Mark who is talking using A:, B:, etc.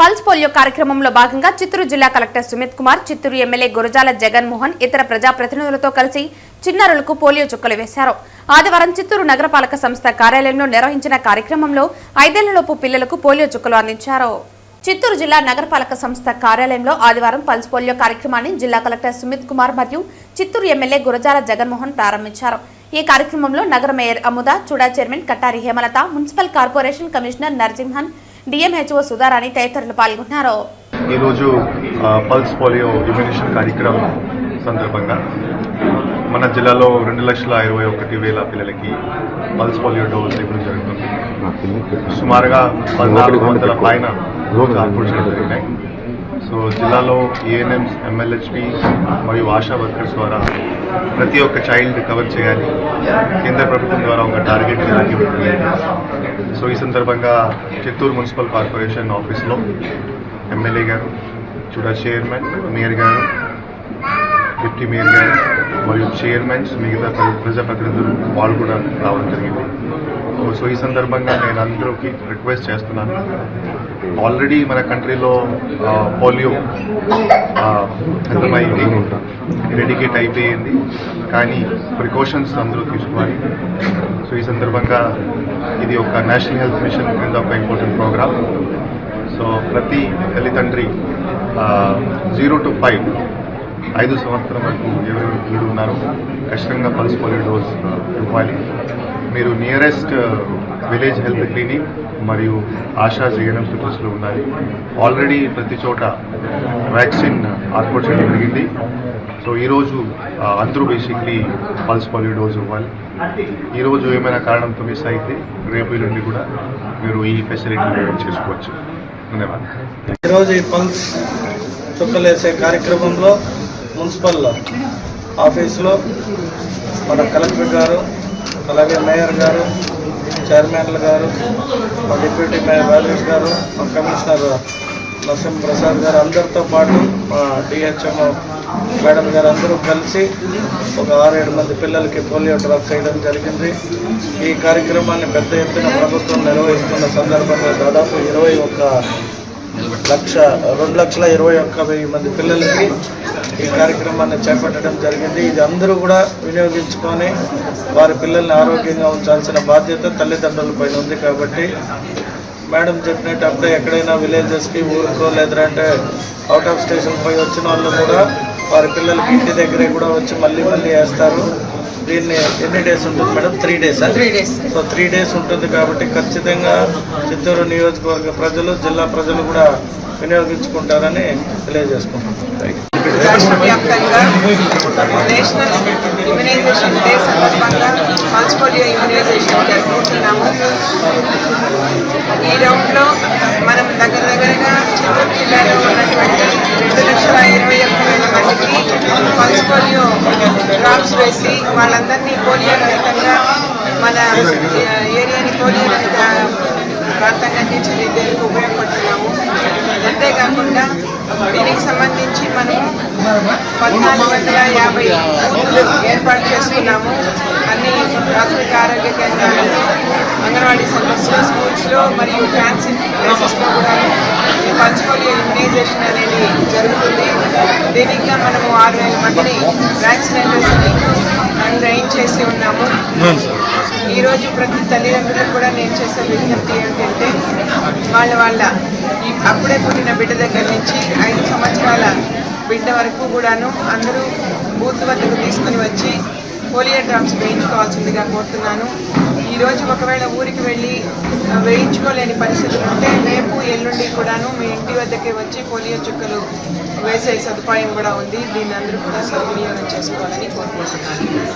A: Pulse polio కార్యక్రమంలో భాగంగా చిత్తూరు జిల్లా కలెక్టర్ సుమిత్ కుమార్ చిత్తూరు ఎమ్మెల్యే గురజాల జగన్మోహన్ ఇతర ప్రజాప్రతినిధులతో కలిసి చిన్నారులకు పోలియో చుక్కలు వేశారు. ఆదివారం చిత్తూరు నగరపాలక సంస్థ కార్యాలయంలో నిర్వహించిన కార్యక్రమంలో ఐదేళ్ళలోపు పిల్లలకు పోలియో చుక్కలు అందించారు. చిత్తూరు జిల్లా నగరపాలక సంస్థ కార్యాలయంలో ఆదివారం పల్స్ పోలియో కార్యక్రమాన్ని జిల్లా కలెక్టర్ సుమిత్ కుమార్ మరియు చిత్తూరు ఎమ్మెల్యే గురజాల జగన్మోహన్ ప్రారంభించారు. ఈ కార్యక్రమంలో నగర mayor Amuda CUDA chairman Kattari Hemalatha municipal corporation commissioner Narasimhan DMHO Sudharani తదితరులు పాల్గొన్నారు.
B: ఈరోజు పల్స్ పోలియో ఇమ్యునేషన్ కార్యక్రమం సందర్భంగా మన జిల్లాలో రెండు లక్షల ఇరవై ఒకటి వేల పిల్లలకి పల్స్ పోలియో డోస్ ఇవ్వడం జరుగుతుంది. సుమారుగా పద్నాలుగు వందల పైన డోస్ జరిగినాయి సో జిల్లాలో ఏఎన్ఎంస్ ఎంఎల్హెచ్పి మరియు ఆశా వర్కర్స్ ద్వారా ప్రతి ఒక్క చైల్డ్ కవర్ చేయాలి. కేంద్ర ప్రభుత్వం ద్వారా ఒక టార్గెట్ చేయాలి సో ఈ సందర్భంగా చిత్తూరు మున్సిపల్ కార్పొరేషన్ ఆఫీస్లో ఎమ్మెల్యే గారు చూడ చైర్మన్ మేయర్ గారు డిప్యూటీ మేయర్ గారు మరియు చైర్మన్స్ మిగతా ప్రజాప్రతినిధులు వాళ్ళు కూడా రావడం జరిగింది. సో ఈ సందర్భంగా నేను అందరికీ రిక్వెస్ట్ చేస్తున్నాను. ఆల్రెడీ మన కంట్రీలో పోలియో అర్థమైంది ఖతమైంది ఎడికేట్ అయిపోయింది. కానీ ప్రికాషన్స్ అందరూ తీసుకోవాలి. సో ఈ సందర్భంగా ఇది ఒక నేషనల్ హెల్త్ మిషన్ కింద ఒక ఇంపార్టెంట్ ప్రోగ్రామ్. సో ప్రతి తల్లిదండ్రి జీరో టు ఫైవ్ ఐదు సంవత్సరం వరకు ఎవరెవరు పిల్లలు ఉన్నారో. ఖచ్చితంగా పల్స్ పోలియో డోస్ ఇవ్వాలి. మీరు నియరెస్ట్ విలేజ్ హెల్త్ క్లినిక్ మరియు ఆశా జీఎన్ఎం సిటీస్లో ఉండాలి. ఆల్రెడీ ప్రతి చోట వ్యాక్సిన్ ఏర్పాటు చేయడం జరిగింది. సో ఈరోజు అందరూ బేసిక్లీ పల్స్ పోలియో డోస్ ఇవ్వాలి. ఈరోజు ఏమైనా కారణంతో మిస్ అయితే రేపు నుండి కూడా మీరు ఈ ఫెసిలిటీ చేసుకోవచ్చు. ధన్యవాదాలు.
C: ఈరోజు ఈ పల్స్ చుక్కలేసే కార్యక్రమంలో మున్సిపల్ ఆఫీసులో మన కలెక్టర్ గారు అలాగే మేయర్ గారు చైర్మన్లు గారు మా డిప్యూటీ మేయర్ రాజేష్ గారు మా కమిషనర్ నరసింహ ప్రసాద్ గారు అందరితో పాటు మా డిహెచ్ఎం మేడం గారు అందరూ కలిసి ఒక ఆరేడు మంది పిల్లలకి పోలియో డ్రాప్స్ చేయడం జరిగింది. ఈ కార్యక్రమాన్ని పెద్ద ఎత్తున ప్రభుత్వం నిర్వహిస్తున్న సందర్భంగా దాదాపు ఇరవై ఒక్క లక్ష రెండు లక్షల ఇరవై ఒక్క వెయ్యి మంది పిల్లలకి ఈ కార్యక్రమాన్ని చేపట్టడం జరిగింది. ఇది అందరూ కూడా వినియోగించుకొని వారి పిల్లల్ని ఆరోగ్యంగా ఉంచాల్సిన బాధ్యత తల్లిదండ్రుల పైన ఉంది కాబట్టి మేడం చెప్పినట్టు అప్పుడే ఎక్కడైనా విలేజెస్కి ఊరుకో లేదంటే అవుట్ ఆఫ్ స్టేషన్ పోయి వచ్చిన వాళ్ళు కూడా వారి పిల్లలకి ఇంటి దగ్గరే కూడా వచ్చి మళ్ళీ మళ్ళీ వేస్తారు. దీన్ని ఎన్ని డేస్ ఉంటుంది madam three days three days so three days ఉంటుంది కాబట్టి ఖచ్చితంగా చిత్తూరు నియోజకవర్గ ప్రజలు జిల్లా ప్రజలు కూడా వినియోగించుకుంటారని తెలియజేసుకుంటున్నాం.
D: ఈ రౌండ్లో మనం దగ్గర దగ్గరగా చిత్తూరు జిల్లాలో ఉన్నటువంటి ఒక్క పల్స్ పోలియో డ్రాప్స్ వేసి వాళ్ళందరినీ పోలియో రహితంగా మన ఏరియాని పోలియో రహిత ప్రాంతంగా తీర్చిదిద్దేందుకు ఉపయోగపడుతున్నాము. అంతేకాకుండా దీనికి సంబంధించి మనం పద్నాలుగు వందల యాభై ఏర్పాటు చేసుకున్నాము. అన్ని ప్రాథమిక ఆరోగ్య కేంద్రాలలో అంగన్వాడీ సెంటర్స్లో స్కూల్స్లో మరియు ట్రాన్సిట్ ప్లేసెస్లో కూడా ఈ పోలియో ఇమ్యునైజేషన్ అనేది జరుగుతుంది. దీనికి మనము ఆరు వేల మందిని వ్యాక్సినేటర్స్ని ట్రైన్ చేసి ఉన్నాము. ఈరోజు ప్రతి తల్లిదండ్రులకు కూడా నేను చేసే విజ్ఞప్తి ఏంటంటే వాళ్ళ వాళ్ళ అప్పుడే పుట్టిన బిడ్డ దగ్గర నుంచి ఐదు సంవత్సరాల బిడ్డ వరకు కూడాను అందరూ బూత్ వద్దకు తీసుకుని వచ్చి పోలియో డ్రాప్స్ వేయించుకోవాల్సిందిగా కోరుతున్నాను. ఈరోజు ఒకవేళ ఊరికి వెళ్ళి వేయించుకోలేని పరిస్థితులు ఉంటే రేపు ఎల్లుండి కూడాను మీ ఇంటి వద్దకే వచ్చి పోలియో చుక్కలు వేసే సదుపాయం కూడా ఉంది. దీన్ని అందరూ కూడా సద్వినియోగం చేసుకోవాలని కోరుకుంటున్నాను.